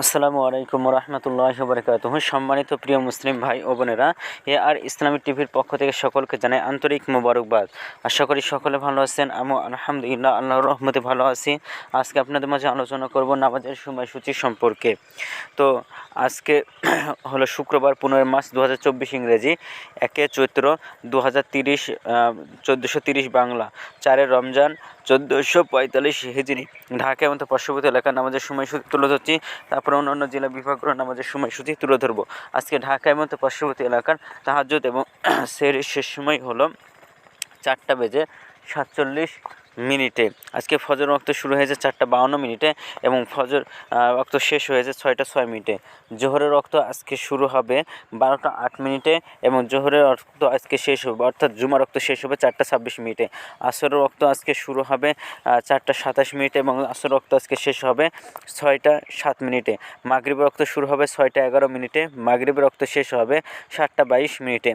আসসালামু আলাইকুম রহমতুল্লাহ বরকাত সম্মানিত প্রিয় মুসলিম ভাই ও বোনেরা, এ আর ইসলামিক টিভির পক্ষ থেকে সকলকে জানাই আন্তরিক মোবারকবাদ। আশা করি সকলে ভালো আছেন আমি আলহামদুলিল্লাহ আল্লাহ রহমতে ভালো আছি। আজকে আপনাদের মাঝে আলোচনা করব নামাজের সময়সূচি সম্পর্কে। তো আজকে হলো শুক্রবার পনেরোই মার্চ দু হাজার চব্বিশ ইংরেজি, একে চৈত্র দু হাজার তিরিশ চোদ্দোশো তিরিশ বাংলা, চারে রমজান, চোদ্দোশো পঁয়তাল্লিশ হিজড়ি ঢাকা এবং পার্শ্ববর্তী এলাকার নামাজের সময়সূচি তুলে ধরছি, তারপর অন্যান্য জেলা বিভাগগুলোর নামাজের সময়সূচি তুলে ধরবো। আজকে ঢাকা এবং পার্শ্ববর্তী এলাকার তাহাজ্জুদ এবং সের শেষ সময় হলো চারটা বেজে সাতচল্লিশ মিনিটে। আজকে ফজর রক্ত শুরু হয়েছে চারটা বাউন্ন মিনিটে এবং ফজর রক্ত শেষ হয়েছে ছয়টা ছয় মিনিটে। জোহরের রক্ত আজকে শুরু হবে বারোটা আট মিনিটে এবং জোহরের রক্ত আজকে শেষ হবে, অর্থাৎ জুমা রক্ত শেষ হবে চারটা ছাব্বিশ মিনিটে। আসরের রক্ত আজকে শুরু হবে চারটা সাতাশ মিনিটে এবং আসর রক্ত আজকে শেষ হবে ছয়টা সাত মিনিটে। মাগরিবের রক্ত শুরু হবে ছয়টা এগারো মিনিটে, মাগরিবের রক্ত শেষ হবে সাতটা বাইশ মিনিটে।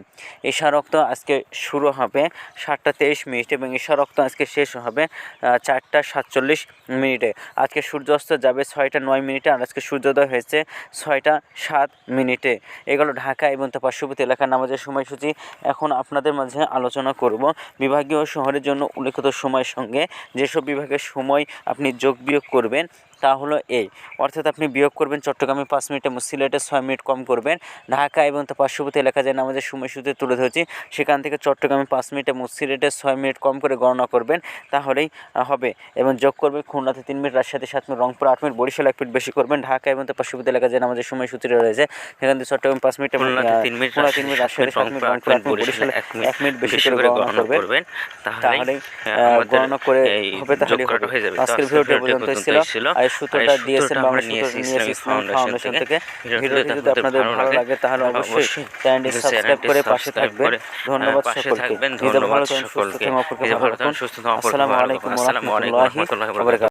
ঈশা রক্ত আজকে শুরু হবে সাতটা তেইশ মিনিট এবং ঈশা রক্ত আজকে শেষ হবে চারটা সাতচল্লিশ মিনিটে। আজকে সূর্যাস্ত যাবে ছয়টা নয় মিনিটে, আর আজকে সূর্যোদয় হয়েছে ছয়টা সাত মিনিটে। এগুলো ঢাকা এবং তার পার্শ্ববর্তী এলাকার নামাজের সময়সূচি। এখন আপনাদের মাঝে আলোচনা করব বিভাগীয় শহরের জন্য উল্লেখিত সময়ের সঙ্গে। যেসব বিভাগের সময় আপনি যোগ বিয়োগ করবেন তা হলো এই অর্থাৎ আপনি বিয়োগ করবেন চট্টগ্রামে পাঁচ মিনিটে সিলেটে ছয় মিনিট কম করবেন। ঢাকা এবং তার পার্শ্ববর্তী এলাকা যে নামাজের সময়সূচি তুলে ধরেছি সেখান থেকে চট্টগ্রামে পাঁচ মিনিটে সিলেটে ছয় মিনিট কম করে গণনা করবেন তাহলেই হবে। এবং যোগ করবে খুলনাতে তিন মিনিট রাজশাহীতে সাত মিনিট রংপুর আট মিনিট বরিশাল এক মিনিট বেশি করবেন ঢাকা এবং তার পার্শ্ববর্তী এলাকা যে নামাজের সময়সূচি রয়েছে সেখান থেকে চট্টগ্রাম পাঁচ মিনিট খুলনাতে তিন মিনিট তিন মিনিট রাজশাহীতে সাত মিনিট রংপুর আট মিনিট বরিশাল এক মিনিট বেশি করে গণনা করবেন। তাহলেই গণনা করে হবে তাহলে আজকের ভিডিওটি পর্যন্ত ছিল। এই সুতোটা দিয়েছেন বাংলা নিয়েছি ইসলামিক ফাউন্ডেশন থেকে। ভিডিওটি যদি আপনাদের ভালো লাগে তাহলে অবশ্যই চ্যানেলটি সাবস্ক্রাইব করে পাশে থাকবেন। ধন্যবাদ সকলকে। ভালো থাকুন সুস্থ থাকুন অপরকে ভালো রাখুন আসসালামু আলাইকুম ওয়া রাহমাতুল্লাহি ওয়া বারাকাতুহু।